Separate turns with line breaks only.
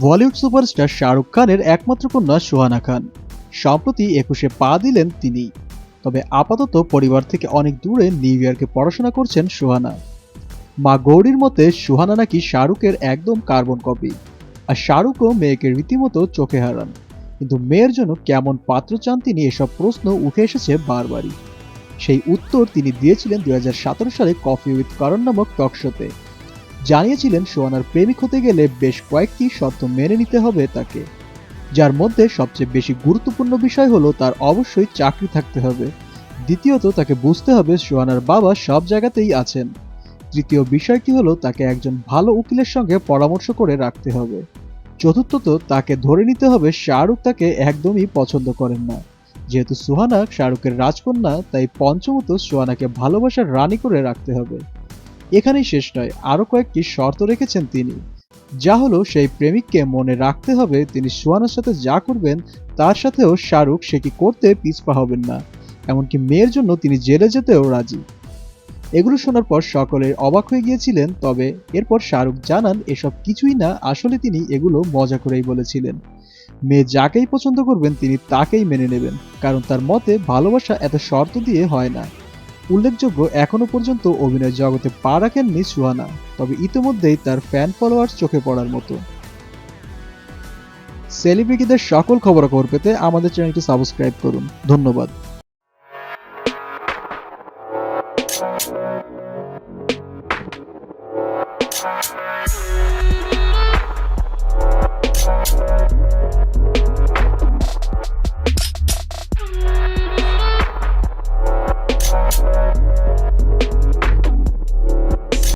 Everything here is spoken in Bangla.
বলিউড সুপারস্টার শাহরুখ খানের একমাত্র কন্যা সুহানা খান। সম্প্রতি একুশে পা দিলেন তিনি। তবে আপাতত পরিবার থেকে অনেক দূরে নিউ ইয়র্কে পড়াশোনা করছেন সুহানা। মা গৌরীর মতে, সুহানা নাকি শাহরুখের একদম কার্বন কপি। আর শাহরুখও মেয়েকে রীতিমতো চোখে হারান। কিন্তু মেয়ের জন্য কেমন পাত্র চান তিনি এসব প্রশ্ন উঠে এসেছে বারবারই। সেই উত্তর তিনি দিয়েছিলেন দু হাজার সতেরো সালে কফি উইথ করণ নামক টক শোতে। জানিয়েছিলেন সোয়ানার প্রেমিক হতে গেলে বেশ কয়েকটি শর্ত মেনে নিতে হবে তাকে। যার মধ্যে সবচেয়ে বেশি গুরুত্বপূর্ণ বিষয় হলো তার অবশ্যই চাকরি থাকতে হবে। দ্বিতীয়ত, তাকে বুঝতে হবে সোয়ানার বাবা সব জায়গাতেই আছেন। তৃতীয় বিষয়টি হলো তাকে একজন ভালো উকিলের সঙ্গে পরামর্শ করে রাখতে হবে। চতুর্থত, তাকে ধরে নিতে হবে শাহরুখ তাকে একদমই পছন্দ করেন না। যেহেতু সুহানা শাহরুখের রাজকন্যা, তাই পঞ্চমত সোহানাকে ভালোবাসার রানী করে রাখতে হবে। এখানেই শেষ নয়, আরও কয়েকটি শর্ত রেখেছেন তিনি। যা হলো, সেই প্রেমিককে মনে রাখতে হবে তিনি সুহানার সাথে যা করবেন, তার সাথেও শাহরুখ সেটি করতে পিছপা হবেন না। এমনকি মেয়ের জন্য তিনি জেলে যেতেও রাজি। এগুলো শোনার পর সকলে অবাক হয়ে গিয়েছিলেন, তবে এরপর শাহরুখ জানান, এসব কিছুই না, আসলে তিনি এগুলো মজা করেই বলেছিলেন। মেয়ে যাকেই পছন্দ করবেন, তিনি তাকেই মেনে নেবেন, কারণ তার মতে ভালোবাসা এত শর্ত দিয়ে হয় না। উল্লেখযোগ্য এখনও পর্যন্ত অভিনয় জগতে পা রাখেননি সুহানা, তবে ইতিমধ্যেই তার ফ্যান ফলোয়ার চোখে পড়ার মতো সেলিব্রিটিদের সকল খবরাখবর পেতে আমাদের চ্যানেলটি সাবস্ক্রাইব করুন ধন্যবাদ.